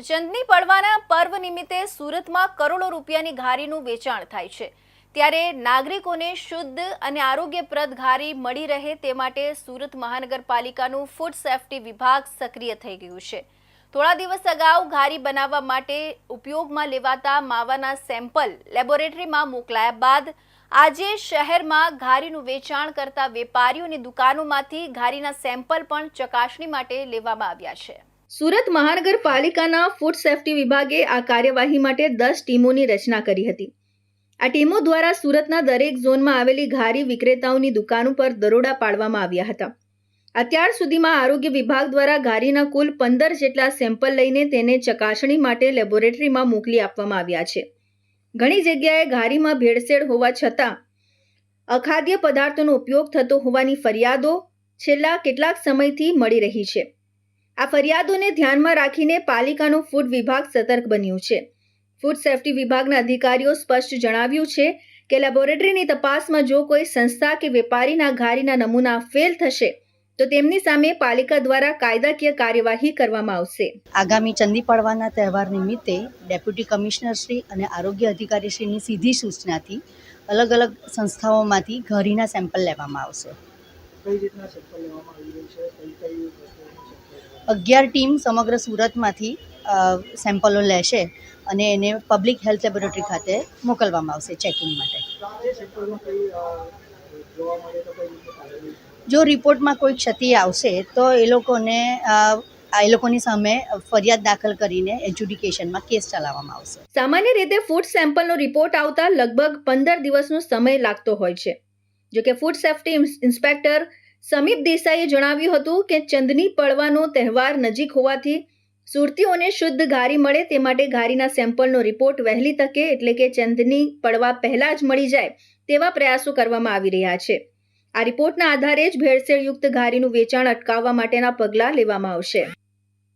ચંદની પડવાના પર્વ નિમિત્તે સુરતમાં કરોડો રૂપિયાની ઘારીનું વેચાણ થાય છે. ત્યારે નાગરિકોને શુદ્ધ અને આરોગ્યપ્રદ ઘારી મળી રહે તે માટે સુરત મહાનગરપાલિકાનું ફૂડ સેફટી વિભાગ સક્રિય થઈ ગયું છે. થોડા દિવસ અગાઉ ઘારી બનાવવા માટે ઉપયોગમાં લેવાતા માવાના સેમ્પલ લેબોરેટરીમાં મોકલાયા બાદ આજે શહેરમાં ઘારીનું વેચાણ કરતા વેપારીઓની દુકાનોમાંથી ઘારીના સેમ્પલ પણ ચકાસણી માટે લેવામાં આવ્યા છે. સુરત મહાનગરપાલિકાના ફૂડ સેફ્ટી વિભાગે આ કાર્યવાહી માટે દસ ટીમોની રચના કરી હતી. આ ટીમો દ્વારા સુરતના દરેક ઝોનમાં આવેલી ઘારી વિક્રેતાઓની દુકાનો પર દરોડા પાડવામાં આવ્યા હતા. અત્યાર સુધીમાં આરોગ્ય વિભાગ દ્વારા ઘારીના કુલ પંદર જેટલા સેમ્પલ લઈને તેને ચકાસણી માટે લેબોરેટરીમાં મોકલી આપવામાં આવ્યા છે. ઘણી જગ્યાએ ઘારીમાં ભેળસેળ હોવા છતાં અખાદ્ય પદાર્થોનો ઉપયોગ થતો હોવાની ફરિયાદો છેલ્લા કેટલાક સમયથી મળી રહી છે. આ ફરિયાદોને ધ્યાનમાં રાખીને પાલિકાનું ફૂડ વિભાગ સતર્ક બન્યું છે. ફૂડ સેફ્ટી વિભાગના અધિકારીઓ સ્પષ્ટ જણાવ્યું છે કે લેબોરેટરીની તપાસમાં જો કોઈ સંસ્થા કે વેપારીના ઘારીના નમૂના ફેલ થશે, તો તેમની સામે પાલિકા દ્વારા કાયદાકીય કાર્યવાહી કરવામાં આવશે. આગામી ચંદી પડવાના તહેવાર નિમિત્તે ડેપ્યુટી કમિશનરશ્રી અને આરોગ્ય અધિકારીશ્રીની સીધી સૂચનાથી અલગ અલગ સંસ્થાઓમાંથી ઘરીના સેમ્પલ લેવામાં આવશે. કઈ રીતના સેમ્પલ લેવામાં આવી રહ્યું છે? કઈ કઈ વસ્તુઓનું અગિયાર ટીમ સમગ્ર સુરતમાંથી સેમ્પલો લેશે અને એને પબ્લિક હેલ્થ લેબોરેટરી ખાતે મોકલવામાં આવશે ચેકિંગ માટે. જો રિપોર્ટમાં કોઈ ક્ષતિ આવશે તો એ લોકોને આ એ લોકોની સામે ફરિયાદ દાખલ કરીને એજ્યુડિકેશનમાં કેસ ચલાવવામાં આવશે. સામાન્ય રીતે ફૂડ સેમ્પલનો રિપોર્ટ આવતા લગભગ પંદર દિવસનો સમય લાગતો હોય છે. જોકે ફૂડ સેફ્ટી ઇન્સ્પેક્ટર સમીપ દેસાઈએ જણાવ્યું હતું કે ચંદની પડવાનો તહેવાર નજીક હોવાથી સુરતીઓને શુદ્ધ ઘારી મળે તે માટે ઘારીના સેમ્પલનો રિપોર્ટ વહેલી તકે એટલે કે ચંદની પડવા પહેલા જ મળી જાય તેવા પ્રયાસો કરવામાં આવી રહ્યા છે. આ રિપોર્ટના આધારે જ ભેળસેળયુક્ત ઘારીનું વેચાણ અટકાવવા માટેના પગલાં લેવામાં આવશે.